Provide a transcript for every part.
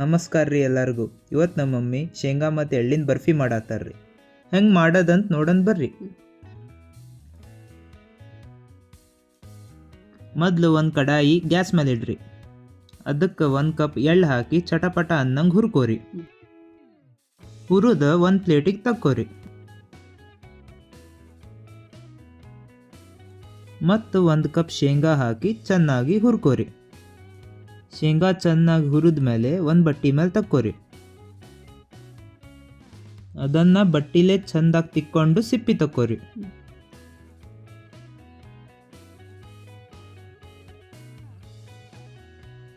ನಮಸ್ಕಾರ ರೀ ಎಲ್ಲರಿಗೂ. ಇವತ್ತು ನಮ್ಮ ಮಮ್ಮಿ ಶೇಂಗಾ ಮತ್ತು ಎಳ್ಳಿನ ಬರ್ಫಿ ಮಾಡತ್ತಾರ ರೀ ಹೆಂಗೆ ಮಾಡೋದಂತ ನೋಡೋಣ ಬರ್ರಿ. ಮೊದಲು ಒಂದು ಕಡಾಯಿ ಗ್ಯಾಸ್ ಮೇಲೆ ಇಡ್ರಿ. ಅದಕ್ಕೆ ಒಂದು ಕಪ್ ಎಳ್ಳು ಹಾಕಿ ಚಟಪಟ ಅನ್ನಂಗೆ ಹುರ್ಕೋರಿ. ಹುರಿದ ಒಂದು ಪ್ಲೇಟಿಗೆ ತಕ್ಕೋರಿ. ಮತ್ತು ಒಂದು ಕಪ್ ಶೇಂಗಾ ಹಾಕಿ ಚೆನ್ನಾಗಿ ಹುರ್ಕೋರಿ. ಶೇಂಗಾ ಚೆನ್ನಾಗಿ ಹುರಿದ ಮೇಲೆ ಒಂದು ಬಟ್ಟಿ ಮೇಲೆ ತಕ್ಕೋರಿ. ಅದನ್ನು ಬಟ್ಟಿಲೇ ಚೆಂದಾಗಿ ತಿಕ್ಕೊಂಡು ಸಿಪ್ಪಿ ತಕ್ಕೋರಿ.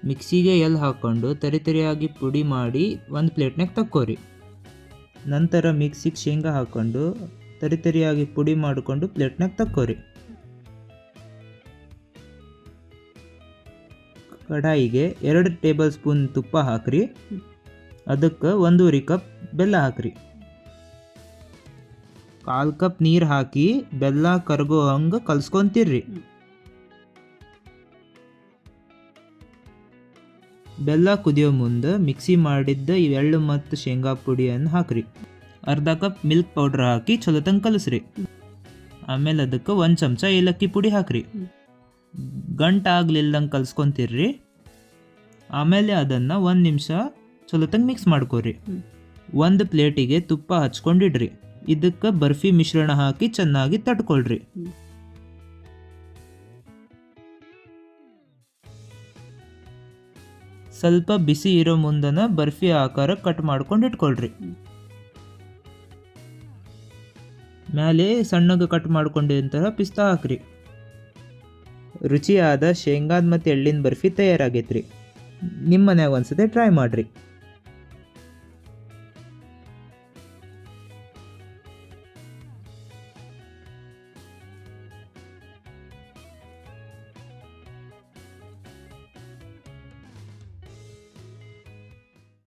ಮಿಕ್ಸಿಗೆ ಎಲ್ಲಿ ಹಾಕ್ಕೊಂಡು ತರಿ ತರಿಯಾಗಿ ಪುಡಿ ಮಾಡಿ ಒಂದು ಪ್ಲೇಟ್ನಾಗ ತಕ್ಕೋರಿ. ನಂತರ ಮಿಕ್ಸಿಗೆ ಶೇಂಗಾ ಹಾಕ್ಕೊಂಡು ತರಿ ತರಿಯಾಗಿ ಪುಡಿ ಮಾಡಿಕೊಂಡು ಪ್ಲೇಟ್ನಾಗ ತಕ್ಕೋರಿ. ಕಡಾಯಿಗೆ ಎರಡು ಟೇಬಲ್ ಸ್ಪೂನ್ ತುಪ್ಪ ಹಾಕ್ರಿ. ಅದಕ್ಕೆ ಒಂದೂವರೆ ಕಪ್ ಬೆಲ್ಲ ಹಾಕ್ರಿ. ಕಾಲು ಕಪ್ ನೀರು ಹಾಕಿ ಬೆಲ್ಲ ಕರಗೋ ಹಂಗೆ ಕಲ್ಸ್ಕೊಂತಿರ್ರಿ. ಬೆಲ್ಲ ಕುದಿಯೋ ಮುಂದೆ ಮಿಕ್ಸಿ ಮಾಡಿದ್ದ ಎಳ್ಳು ಮತ್ತು ಶೇಂಗಾ ಪುಡಿಯನ್ನು ಹಾಕ್ರಿ. ಅರ್ಧ ಕಪ್ ಮಿಲ್ಕ್ ಪೌಡ್ರ್ ಹಾಕಿ ಚಲೋತಂಗೆ ಕಲಸ್ರಿ. ಆಮೇಲೆ ಅದಕ್ಕೆ ಒಂದು ಚಮಚ ಏಲಕ್ಕಿ ಪುಡಿ ಹಾಕ್ರಿ. ಗಂಟು ಆಗ್ಲಿಲ್ದಂಗೆ ಕಲ್ಸ್ಕೊಂತಿರ್ರಿ. ಆಮೇಲೆ ಅದನ್ನು ಒಂದು ನಿಮಿಷ ಚಲೋತಂಗೆ ಮಿಕ್ಸ್ ಮಾಡ್ಕೊರಿ. ಒಂದು ಪ್ಲೇಟಿಗೆ ತುಪ್ಪ ಹಚ್ಕೊಂಡಿಡ್ರಿ. ಇದಕ್ಕೆ ಬರ್ಫಿ ಮಿಶ್ರಣ ಹಾಕಿ ಚೆನ್ನಾಗಿ ತಟ್ಕೊಳ್ರಿ. ಸ್ವಲ್ಪ ಬಿಸಿ ಇರೋ ಮುಂದನ ಬರ್ಫಿ ಆಕಾರ ಕಟ್ ಮಾಡ್ಕೊಂಡು ಇಟ್ಕೊಳ್ರಿ. ಮೇಲೆ ಸಣ್ಣಗೆ ಕಟ್ ಮಾಡ್ಕೊಂಡಿದ್ದಂತಹ ಪಿಸ್ತಾ ಹಾಕ್ರಿ. ರುಚಿಯಾದ ಶೇಂಗಾದ ಮತ್ತು ಎಳ್ಳಿನ ಬರ್ಫಿ ತಯಾರಾಗೈತ್ರಿ. ನಿಮ್ಮ ಮನ್ಯಾಗ ಒಂದ್ಸತಿ ಟ್ರೈ ಮಾಡಿರಿ.